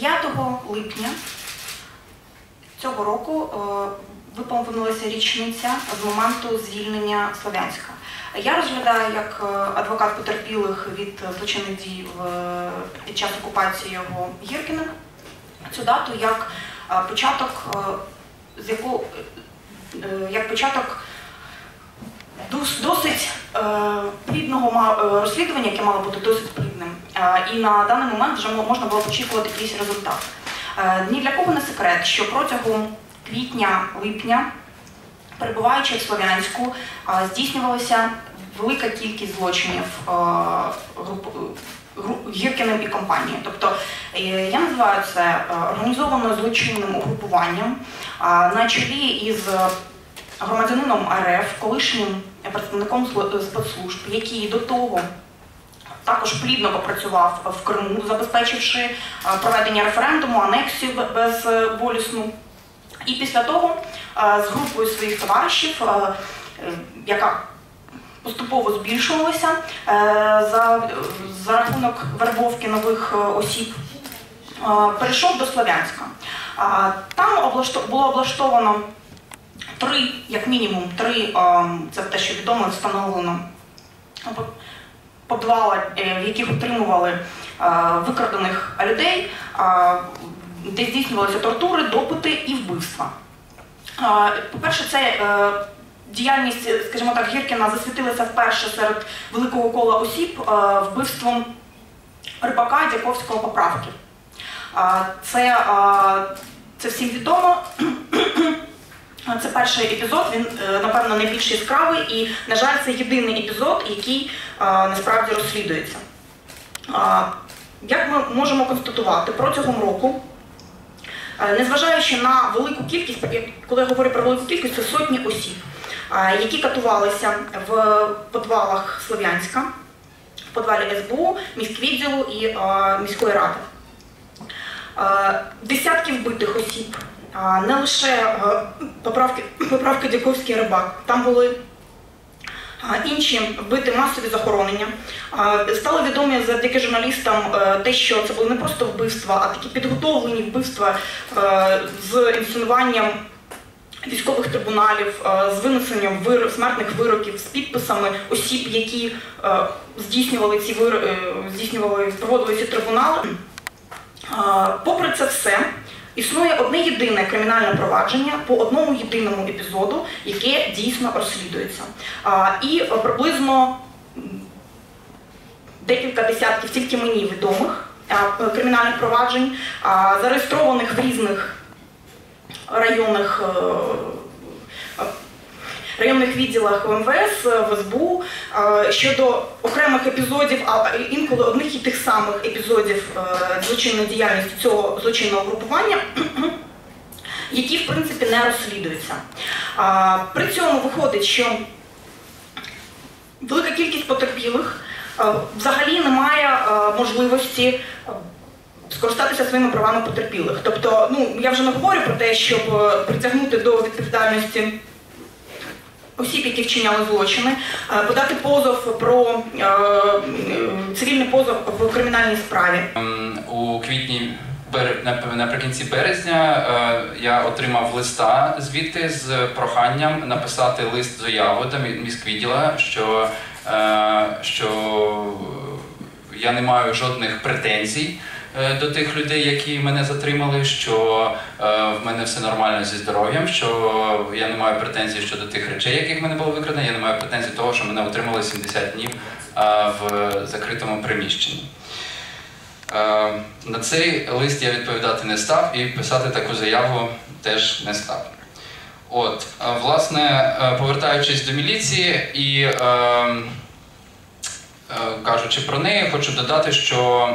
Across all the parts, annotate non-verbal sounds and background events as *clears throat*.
5 липня цього року е, виповнилася річниця з моменту звільнення Слов'янська. Я розглядаю як е, адвокат потерпілих від злочинних дій під час окупації його Гіркіним цю дату як е, початок, е, з яку, е, як початок досить е, плідного е, розслідування, яке мало бути досить плідним. Е, і на даний момент вже можна було очікувати якийсь результат. Е, ні для кого не секрет, що протягом квітня-липня, перебуваючи в Слов'янську, е, здійснювалася велика кількість злочинів Гіркіним і компанією. Тобто я називаю це організовано злочинним угрупуванням на чолі із громадянином РФ, колишнім представником спецслужб, який до того також плідно попрацював в Криму, забезпечивши е, проведення референдуму, анексію бе- безболісну. І після того е, з групою своїх товаришів, е, е, яка поступово збільшувалася е, за, за рахунок вербовки нових е, осіб, е, перейшов до Слов'янська. Там було облаштовано три, як мінімум, три, це те, що відомо, встановлено подвала, е, в яких утримували е, викрадених людей, е, де здійснювалися тортури, допити і вбивства. По-перше, це діяльність, скажімо так, Гіркіна засвітилася вперше серед великого кола осіб вбивством рибака Дяковського поправки. Це, це всім відомо. Це перший епізод, він, напевно, найбільш яскравий і, на жаль, це єдиний епізод, який насправді розслідується. Як ми можемо констатувати, протягом року, незважаючи на велику кількість, коли я говорю про велику кількість, це сотні осіб, які катувалися в підвалах Слов'янська, в підвалі СБУ, міськвідділу і міської ради. Десятки вбитих осіб, не лише поправки, поправки Дяковський рибак. Там були інші вбиті масові захоронення. Стало відомо завдяки журналістам е, те, що це були не просто вбивства, а такі підготовлені вбивства е, з інсценуванням військових трибуналів, е, з винесенням вир... смертних вироків, з підписами осіб, які здійснювали ці вир... здійснювали, проводили ці трибунали. Попри це все, існує одне єдине кримінальне провадження по одному єдиному епізоду, яке дійсно розслідується. І е, приблизно декілька десятків тільки мені відомих кримінальних проваджень, зареєстрованих в різних районних. Е, е, Районних відділах МВС, в СБУ е, щодо окремих епізодів, а інколи одних і тих самих епізодів е, злочинної діяльності цього злочинного групування, *clears throat* які в принципі не розслідуються. А, При цьому виходить, що велика кількість потерпілих е, взагалі не має е, можливості е, скористатися своїми правами потерпілих. Тобто, ну я вже не говорю про те, щоб е, притягнути до відповідальності осіб, які вчиняли злочини, е, подати позов про е, е, цивільний позов в кримінальній справі. Ем, У квітні наприкінці березня я отримав листа звідти з проханням написати лист заяву до мі- міськвідділа, що, що я не маю жодних претензій. Е, До тих людей, які мене затримали, що е, в мене все нормально зі здоров'ям, що я не маю претензій щодо тих речей, яких в мене було викрадено. Я не маю претензій того, що мене отримали 70 днів е, в закритому приміщенні. На цей лист я відповідати не став і писати таку заяву теж не став. От, власне, повертаючись до міліції і е, е, кажучи про неї, хочу додати, що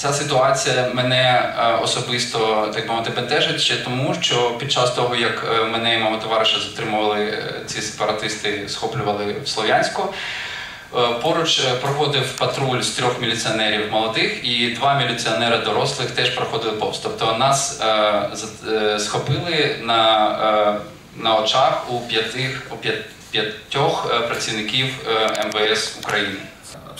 ця ситуація мене е, особисто, так би мовити, бентежить ще тому, що під час того, як е, мене і мого товариша затримували е, ці сепаратисти, схоплювали в Слов'янську. Поруч проходив патруль з трьох міліціонерів молодих, і два міліціонери дорослих теж проходили повз. Тобто нас е, схопили на, е, на очах у п'ятих у п'ят- п'ятьох працівників МВС України.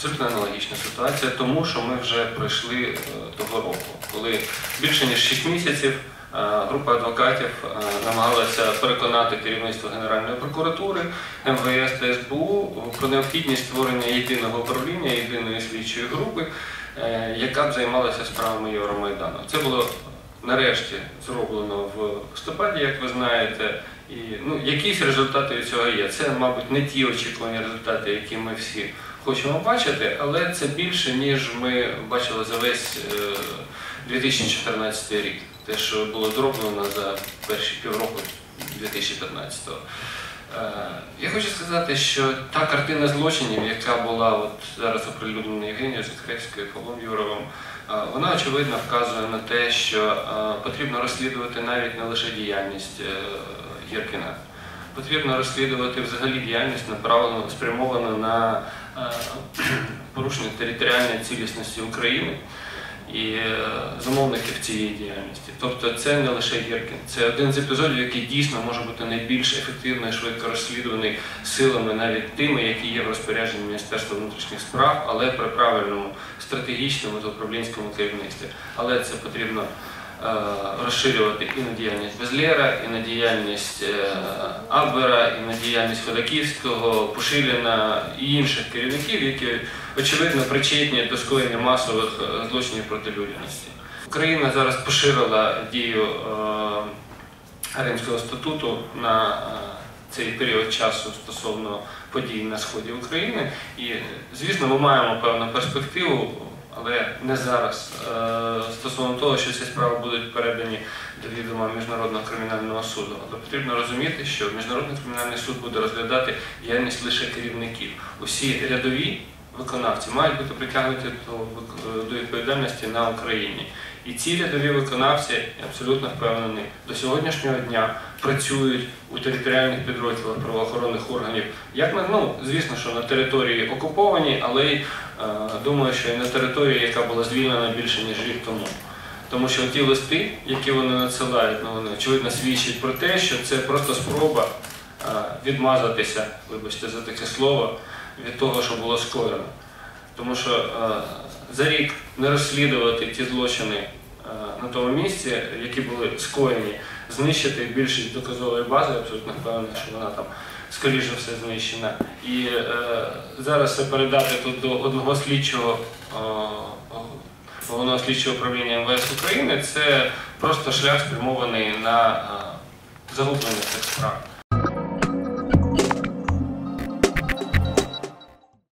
Абсолютно аналогічна ситуація, тому що ми вже пройшли е, того року, коли більше ніж 6 місяців е, група адвокатів е, намагалася переконати керівництво Генеральної прокуратури, МВС та СБУ про необхідність створення єдиного управління, єдиної слідчої групи, яка б займалася справами Євромайдану. Це було нарешті зроблено в листопаді, як ви знаєте. І ну, якісь результати від цього є. Це, мабуть, не ті очікувані результати, які ми всі хочемо бачити, але це більше, ніж ми бачили за весь е, 2014 рік. Те, що було зроблено за перші півроку 2015-го. Е, Я хочу сказати, що та картина злочинів, яка була от зараз оприлюднена Євгенією Закревською, Павлом Юровим, е, вона очевидно вказує на те, що е, потрібно розслідувати навіть не лише діяльність е, Єркіна. Потрібно розслідувати взагалі діяльність направлену, спрямовану на е, порушення територіальної цілісності України і е, замовників цієї діяльності. Тобто це не лише Єркін, це один з епізодів, який дійсно може бути найбільш ефективно і швидко розслідуваний силами, навіть тими, які є в розпорядженні Міністерства внутрішніх справ, але при правильному стратегічному та управлінському керівництві. Але це потрібно е, розширювати і на діяльність Безлєра, і на діяльність е, Абвера, і на діяльність Ходаківського, Пушиліна і інших керівників, які очевидно причетні до скоєння масових е, злочинів проти людяності. Україна зараз поширила дію е, Римського статуту на е, цей період часу стосовно подій на сході України. І, звісно, ми маємо певну перспективу, але не зараз, е, стосовно того, що ці справи будуть передані до відома Міжнародного кримінального суду. Але потрібно розуміти, що Міжнародний кримінальний суд буде розглядати діяльність лише керівників. Усі рядові виконавці мають бути притягнуті до відповідальності на Україні. І ці рядові виконавці, абсолютно впевнений, до сьогоднішнього дня працюють у територіальних підрозділах правоохоронних органів. Як на ну, звісно, що на території окупованій, але й е, думаю, що і на території, яка була звільнена більше ніж рік тому. Тому що ті листи, які вони надсилають, ну, вони очевидно свідчать про те, що це просто спроба е, відмазатися, вибачте за таке слово, від того, що було скоєно. Тому що е, за рік не розслідувати ті злочини е, на тому місці, які були скоєні, знищити більшість доказової бази, абсолютно впевнений, що вона там скоріше все знищена. І е, зараз це передати тут до одного слідчого головного слідчого управління МВС України, це просто шлях спрямований на загублення цих справ.